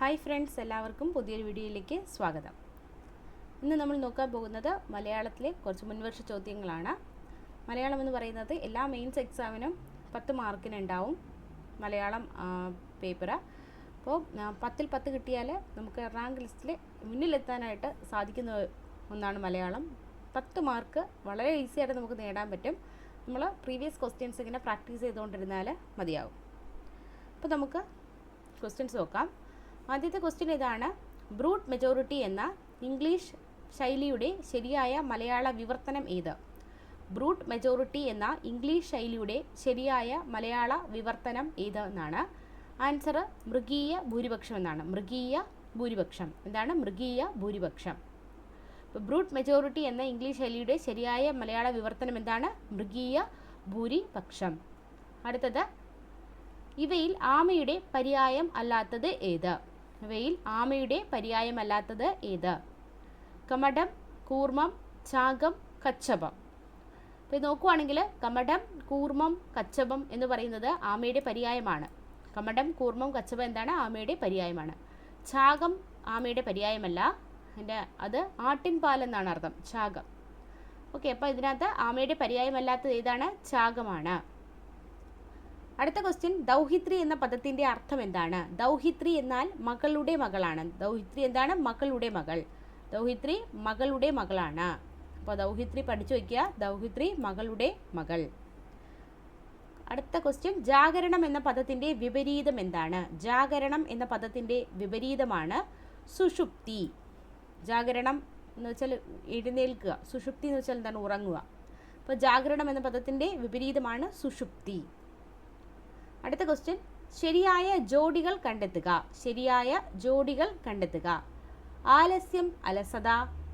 Hi friends എല്ലാവർക്കും പുതിയൊരു വീഡിയോയിലേക്ക് സ്വാഗതം. ഇന്ന് നമ്മൾ നോക്കാൻ പോകുന്നത് മലയാളത്തിലെ കുറച്ച് മുൻവർഷ ചോദ്യങ്ങളാണ്. മലയാളം എന്ന് പറയുന്നത് എല്ലാ മെയിൻസ് എക്സാമിനും പത്ത് മാർക്കിന് ഉണ്ടാവും. മലയാളം പേപ്പർ അപ്പോൾ പത്തിൽ പത്ത് കിട്ടിയാൽ നമുക്ക് റാങ്ക് ലിസ്റ്റിൽ മുന്നിലെത്താനായിട്ട് സാധിക്കുന്ന ഒന്നാണ് മലയാളം. പത്ത് മാർക്ക് വളരെ ഈസി ആയിട്ട് നമുക്ക് നേടാൻ പറ്റും. നമ്മൾ പ്രീവിയസ് ക്വസ്റ്റ്യൻസ് ഇങ്ങനെ പ്രാക്ടീസ് ചെയ്തുകൊണ്ടിരുന്നാൽ മതിയാവും. അപ്പോൾ നമുക്ക് ക്വസ്റ്റ്യൻസ് നോക്കാം. ആദ്യത്തെ ക്വസ്റ്റ്യൻ ഇതാണ് ബ്രൂട്ട് മെജോറിറ്റി എന്ന ഇംഗ്ലീഷ് ശൈലിയുടെ ശരിയായ മലയാള വിവർത്തനം ഏത്? ബ്രൂട്ട് മെജോറിറ്റി എന്ന ഇംഗ്ലീഷ് ശൈലിയുടെ ശരിയായ മലയാള വിവർത്തനം ഏത് എന്നാണ്? ആൻസർ മൃഗീയ ഭൂരിപക്ഷം എന്നാണ്. മൃഗീയ ഭൂരിപക്ഷം. എന്താണ്? മൃഗീയ ഭൂരിപക്ഷം. ബ്രൂട്ട് മെജോറിറ്റി എന്ന ഇംഗ്ലീഷ് ശൈലിയുടെ ശരിയായ മലയാള വിവർത്തനം എന്താണ്? മൃഗീയ ഭൂരിപക്ഷം. അടുത്തത് ഇവയിൽ ആമയുടെ പര്യായം അല്ലാത്തത് ഏത്? ഇവയിൽ ആമയുടെ പര്യായമല്ലാത്തത് ഏത്? കമടം കൂർമ്മം ചാകം കച്ചപം. അപ്പോൾ നോക്കുവാണെങ്കിൽ കമടം കൂർമ്മം കച്ചപം എന്ന് പറയുന്നത് ആമയുടെ പര്യായമാണ്. കമടം കൂർമ്മം കച്ചപം എന്താണ്? ആമയുടെ പര്യായമാണ്. ചാകം ആമയുടെ പര്യായമല്ല. എന്റെ അത് ആട്ടിൻപാൽ എന്നാണ് അർത്ഥം. ചാകം. ഓക്കെ അപ്പോൾ ഇതിനകത്ത് ആമയുടെ പര്യായമല്ലാത്തത് ഏതാണ്? ഛാഗമാണ് അടുത്ത ക്വസ്റ്റ്യൻ ദൗഹിത്രി എന്ന പദത്തിന്റെ അർത്ഥം എന്താണ്? ദൗഹിത്രി എന്നാൽ മകളുടെ മകളാണ്. ദൗഹിത്രി എന്താണ്? മകളുടെ മകൾ. ദൗഹിത്രി മകളുടെ മകളാണ്. അപ്പോൾ ദൗഹിത്രി പഠിച്ചു വയ്ക്കുക ദൗഹിത്രി മകളുടെ മകൾ. അടുത്ത ക്വസ്റ്റ്യൻ ജാഗരണം എന്ന പദത്തിന്റെ വിപരീതം എന്താണ്? ജാഗരണം എന്ന പദത്തിന്റെ വിപരീതമാണ് സുഷുപ്തി. ജാഗരണം എന്ന് വെച്ചാൽ എഴുന്നേൽക്കുക. സുഷുപ്തി എന്ന് വെച്ചാൽ എന്താണ്? ഉറങ്ങുക. അപ്പോൾ ജാഗരണം എന്ന പദത്തിന്റെ വിപരീതമാണ് സുഷുപ്തി. അടുത്ത ക്വസ്റ്റ്യൻ ശരിയായ ജോഡികൾ കണ്ടെത്തുക. ശരിയായ ജോഡികൾ കണ്ടെത്തുക. ആലസ്യം അലസത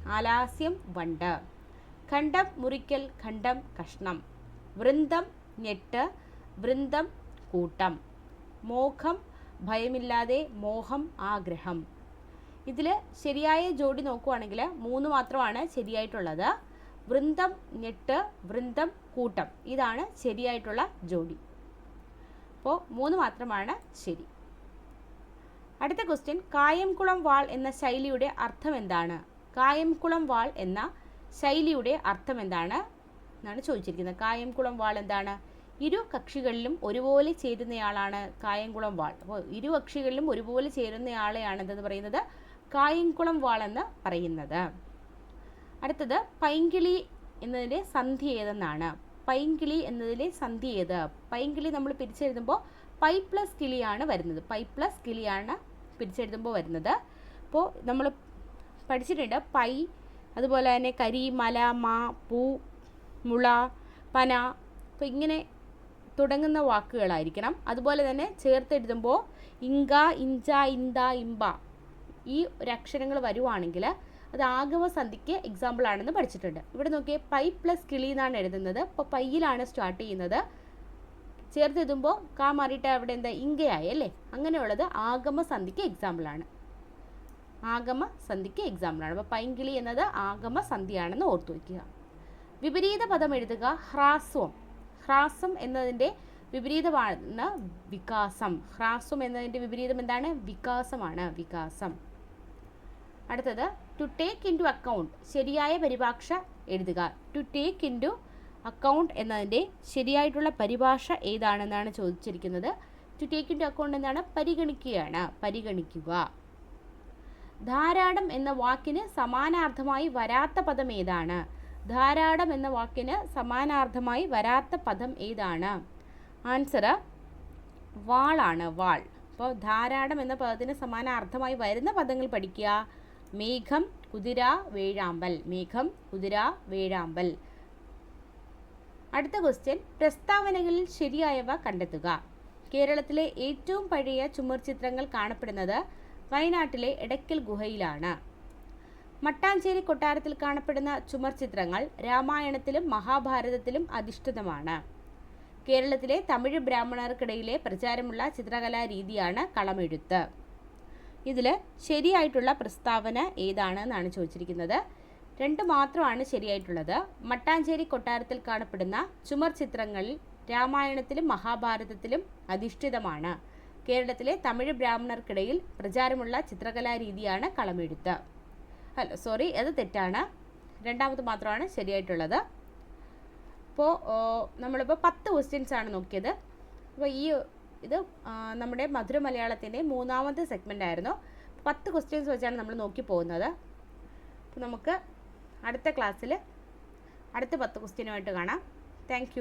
ആലാസ്യം വണ്ട്. ഖണ്ഡം മുറിക്കൽ ഖണ്ഡം കഷ്ണം. വൃന്ദം ഞെട്ട് വൃന്ദം കൂട്ടം. മോഹം ഭയമില്ലാതെ മോഹം ആഗ്രഹം. ഇതിൽ ശരിയായ ജോഡി നോക്കുവാണെങ്കിൽ മൂന്ന് മാത്രമാണ് ശരിയായിട്ടുള്ളത്. വൃന്ദം ഞെട്ട് വൃന്ദം കൂട്ടം. ഇതാണ് ശരിയായിട്ടുള്ള ജോഡി. അപ്പോൾ മൂന്ന് മാത്രമാണ് ശരി. അടുത്ത ക്വസ്റ്റ്യൻ കായംകുളം വാൾ എന്ന ശൈലിയുടെ അർത്ഥം എന്താണ്? കായംകുളം വാൾ എന്ന ശൈലിയുടെ അർത്ഥം എന്താണ്? എന്നാണ് ചോദിച്ചിരിക്കുന്നത്. കായംകുളം വാൾ എന്താണ്? ഇരു കക്ഷികളിലും ഒരുപോലെ ചേരുന്നയാളാണ് കായംകുളം വാൾ. അപ്പോൾ ഇരു കക്ഷികളിലും ഒരുപോലെ ചേരുന്നയാളെയാണ് എന്തെന്ന് പറയുന്നത്? കായംകുളം വാൾ എന്ന് പറയുന്നത്. അടുത്തത് പൈങ്കിളി എന്നതിന്റെ സന്ധി ഏതെന്നാണ്? പൈങ്കിളി എന്നതിലെ സന്ധി ഏത്? പൈങ്കിളി നമ്മൾ പിരിച്ചെഴുതുമ്പോൾ പൈ പ്ലസ് കിളിയാണ് വരുന്നത്. പൈ പ്ലസ് കിളിയാണ് പിരിച്ചെഴുതുമ്പോൾ വരുന്നത്. അപ്പോൾ നമ്മൾ പഠിച്ചിട്ടുണ്ട് പൈ അതുപോലെ തന്നെ കരി മല മാ പൂ മുള പന. അപ്പോൾ ഇങ്ങനെ തുടങ്ങുന്ന വാക്കുകളായിരിക്കണം. അതുപോലെ തന്നെ ചേർത്തെഴുതുമ്പോൾ ഇങ്ക ഇഞ്ച ഇന്ത ഇമ്പ ഈ ഒരു അക്ഷരങ്ങൾ വരുവാണെങ്കിൽ അത് ആഗമസന്ധിക്ക് എക്സാമ്പിൾ ആണെന്ന് പഠിച്ചിട്ടുണ്ട്. ഇവിടെ നോക്കിയേ പൈ പ്ലസ് കിളി എന്നാണ് എഴുതുന്നത്. അപ്പോൾ പയ്യിലാണ് സ്റ്റാർട്ട് ചെയ്യുന്നത്. ചേർത്ത് എഴുതുമ്പോൾ കാ മാറിയിട്ട് അവിടെ എന്താ ഇങ്കയായി അല്ലേ? അങ്ങനെയുള്ളത് ആഗമസന്ധിക്ക് എക്സാമ്പിളാണ് ആഗമ സന്ധിക്ക് എക്സാമ്പിളാണ് അപ്പോൾ പൈങ്കിളി എന്നത് ആഗമ സന്ധിയാണെന്ന് ഓർത്തു വയ്ക്കുക വിപരീത പദം എഴുതുക ഹ്രാസ്വം. ഹ്രാസം എന്നതിന്റെ വിപരീതമാണ് വികാസം. ഹ്രാസം എന്നതിന്റെ വിപരീതം എന്താണ്? വികാസമാണ് വികാസം. അടുത്തത് to take in to account ശരിയായ പരിഭാഷ എഴുതുക. ടു ടേക്ക് ഇൻ ടു അക്കൗണ്ട് എന്നതിന്റെ ശരിയായിട്ടുള്ള പരിഭാഷ ഏതാണെന്നാണ് ചോദിച്ചിരിക്കുന്നത്. To take in to account എന്നാണ് പരിഗണിക്കുകയാണ്. പരിഗണിക്കുക. ധാരാളം എന്ന വാക്കിന് സമാനാർത്ഥമായി വരാത്ത പദം ഏതാണ്? ധാരാടം എന്ന വാക്കിന് സമാനാർത്ഥമായി വരാത്ത പദം ഏതാണ്? ആൻസർ വാളാണ്. വാൾ. അപ്പോൾ ധാരാടം എന്ന പദത്തിന് സമാനാർത്ഥമായി വരുന്ന പദങ്ങൾ പഠിക്കുക. മേഘം കുതിര വേഴാമ്പൽ. മേഘം കുതിര വേഴാമ്പൽ. അടുത്ത ക്വസ്റ്റ്യൻ പ്രസ്താവനകളിൽ ശരിയായവ കണ്ടെത്തുക. കേരളത്തിലെ ഏറ്റവും പഴയ ചുമർ ചിത്രങ്ങൾ കാണപ്പെടുന്നത് വയനാട്ടിലെ എടക്കൽ ഗുഹയിലാണ്. മട്ടാഞ്ചേരി കൊട്ടാരത്തിൽ കാണപ്പെടുന്ന ചുമർ ചിത്രങ്ങൾ രാമായണത്തിലും മഹാഭാരതത്തിലും അധിഷ്ഠിതമാണ്. കേരളത്തിലെ തമിഴ് ബ്രാഹ്മണർക്കിടയിലെ പ്രചാരമുള്ള ചിത്രകലാ രീതിയാണ് കളമെഴുത്ത്. ഇതിൽ ശരിയായിട്ടുള്ള പ്രസ്താവന ഏതാണ് എന്നാണ് ചോദിച്ചിരിക്കുന്നത്. രണ്ട് മാത്രമാണ് ശരിയായിട്ടുള്ളത്. മട്ടാഞ്ചേരി കൊട്ടാരത്തിൽ കാണപ്പെടുന്ന ചുമർ ചിത്രങ്ങളിൽ രാമായണത്തിലും മഹാഭാരതത്തിലും അധിഷ്ഠിതമാണ്. കേരളത്തിലെ തമിഴ് ബ്രാഹ്മണർക്കിടയിൽ പ്രചാരമുള്ള ചിത്രകലാരീതിയാണ് കളമെഴുത്ത്. അല്ല സോറി അത് തെറ്റാണ്. രണ്ടാമത് മാത്രമാണ് ശരിയായിട്ടുള്ളത്. അപ്പോൾ നമ്മളിപ്പോൾ പത്ത് ക്വസ്റ്റ്യൻസ് ആണ് നോക്കിയത്. അപ്പോൾ ഈ ഇത് നമ്മുടെ മധുര മലയാളത്തിന്റെ മൂന്നാമത്തെ സെഗ്മെന്റ് ആയിരുന്നു. പത്ത് ക്വസ്റ്റ്യൻസ് വെച്ചാണ് നമ്മൾ നോക്കി പോകുന്നത്. അപ്പോൾ നമുക്ക് അടുത്ത ക്ലാസ്സിൽ അടുത്ത പത്ത് ക്വസ്റ്റ്യനുമായിട്ട് കാണാം. താങ്ക്